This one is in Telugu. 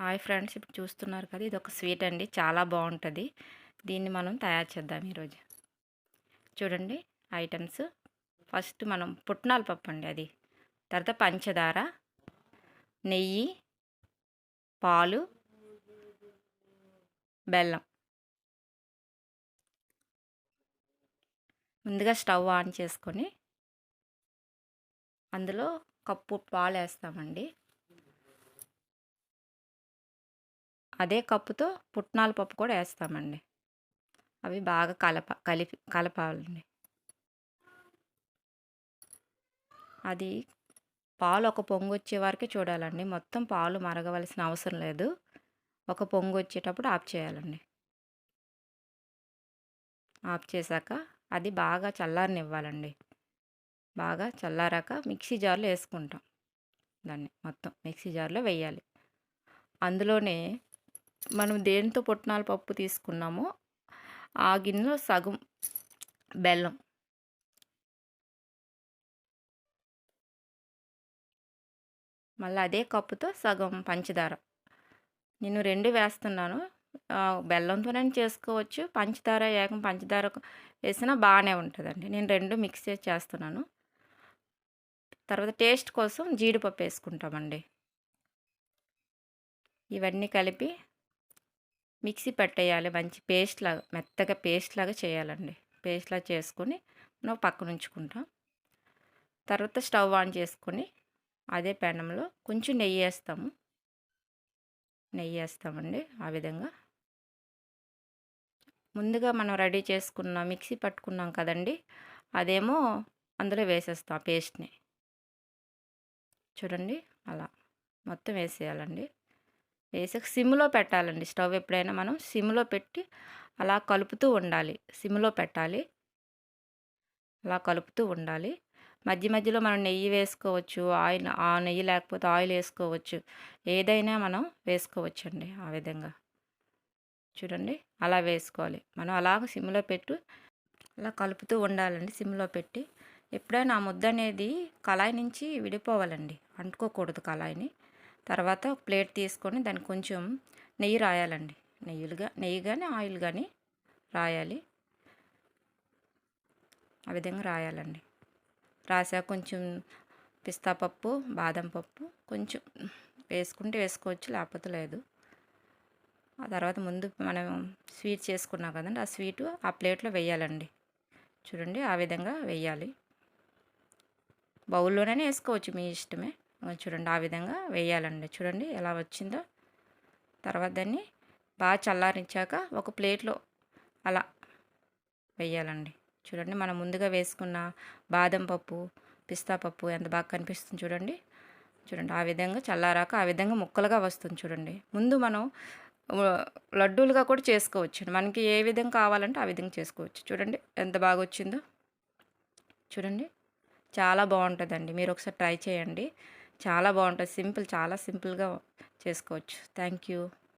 హాయ్ ఫ్రెండ్స్ ఇప్పుడు చూస్తున్నారు కదా ఇది ఒక స్వీట్ అండి. చాలా బాగుంటుంది. దీన్ని మనం తయారు చేద్దాం ఈరోజు. చూడండి ఐటమ్స్. ఫస్ట్ మనం పుట్నాల పప్పు అండి అది. తర్వాత పంచదార నెయ్యి పాలు బెల్లం. ముందుగా స్టవ్ ఆన్ చేసుకొని అందులో కప్పు పాలు వేస్తామండి అదే కప్పుతో పుట్నాల పప్పు కూడా వేస్తామండి అవి బాగా కలప కలిపి కలపాలండి. అది పాలు ఒక పొంగు వచ్చే వరకే చూడాలండి. మొత్తం పాలు మరగవలసిన అవసరం లేదు. ఒక పొంగు వచ్చేటప్పుడు ఆఫ్ చేయాలండి. ఆఫ్ చేశాక అది బాగా చల్లారనివ్వాలండి. బాగా చల్లారాక మిక్సీ జార్లో వేసుకుంటాం దాన్ని మొత్తం మిక్సీ జార్లో వేయాలి. అందులోనే మనం దేనితో పుట్నాల పప్పు తీసుకున్నామో ఆ గిన్నెలో సగం బెల్లం. మళ్ళీ అదే కప్పుతో సగం పంచదార. నేను రెండు వేస్తున్నాను. బెల్లంతోనే చేసుకోవచ్చు. పంచదార ఏకం పంచదార వేసినా బాగానే ఉంటుందండి. నేను రెండు మిక్స్ చేసి చేస్తున్నాను. తర్వాత టేస్ట్ కోసం జీడిపప్పు వేసుకుంటామండి. ఇవన్నీ కలిపి మిక్సీ పట్టేయాలి. మంచి పేస్ట్ లాగా మెత్తగా పేస్ట్ లాగా చేయాలండి. పేస్ట్లా చేసుకుని చేసుకొని మనం పక్కన ఉంచుకుంటాం. తర్వాత స్టవ్ ఆన్ చేసుకొని అదే పెనంలో కొంచెం నెయ్యి వేస్తాము. నెయ్యి వేస్తామండి ఆ విధంగా. ముందుగా మనం రెడీ చేసుకున్న మిక్సీ పట్టుకున్నాం కదండి అదేమో అందులో వేసేస్తాం పేస్ట్ని. చూడండి అలా మొత్తం వేసేయాలండి. వేసాక సిమ్లో పెట్టాలండి. స్టవ్ ఎప్పుడైనా మనం సిమ్లో పెట్టి అలా కలుపుతూ ఉండాలి. సిమ్లో పెట్టాలి. అలా కలుపుతూ ఉండాలి. మధ్య మధ్యలో మనం నెయ్యి వేసుకోవచ్చు. ఆయిల్ ఆ నెయ్యి లేకపోతే ఆయిల్ వేసుకోవచ్చు. ఏదైనా మనం వేసుకోవచ్చు అండి ఆ విధంగా. చూడండి. అలా వేసుకోవాలి. మనం అలాగ సిమ్లో పెట్టు అలా కలుపుతూ ఉండాలండి సిమ్లో పెట్టి. ఎప్పుడైనా ఆ ముద్ద అనేది కళాయి నుంచి విడిపోవాలండి. అంటుకోకూడదు కళాయిని. తర్వాత ఒక ప్లేట్ తీసుకొని దానికి కొంచెం నెయ్యి రాయాలండి. నెయ్యిలుగా నెయ్యి కానీ ఆయిల్ కానీ రాయాలి. ఆ విధంగా రాయాలండి. రాసాక కొంచెం పిస్తా పప్పు బాదం పప్పు కొంచెం వేసుకుంటే వేసుకోవచ్చు లేకపోతే లేదు. ఆ తర్వాత ముందు మనం స్వీట్ చేసుకున్నాం కదండి ఆ స్వీటు ఆ ప్లేట్లో వేయాలండి. చూడండి ఆ విధంగా వేయాలి. బౌల్లోనే వేసుకోవచ్చు మీ ఇష్టమే. చూడండి ఆ విధంగా వేయాలండి. చూడండి ఎలా వచ్చిందో. తర్వాత దాన్ని బాగా చల్లారించాక ఒక ప్లేట్లో అలా వేయాలండి. చూడండి మనం ముందుగా వేసుకున్న బాదం పప్పు పిస్తా పప్పు ఎంత బాగా కనిపిస్తుంది చూడండి. చూడండి ఆ విధంగా చల్లారాక ఆ విధంగా ముక్కలుగా వస్తుంది చూడండి. ముందు మనం లడ్డూలుగా కూడా చేసుకోవచ్చు. మనకి ఏ విధంగా కావాలంటే ఆ విధంగా చేసుకోవచ్చు. చూడండి ఎంత బాగా వచ్చిందో. చూడండి. చాలా బాగుంటుందండి. మీరు ఒకసారి ట్రై చేయండి. చాలా బాగుంటుంది సింపుల్ చాలా సింపుల్గా చేసుకోవచ్చు. Thank you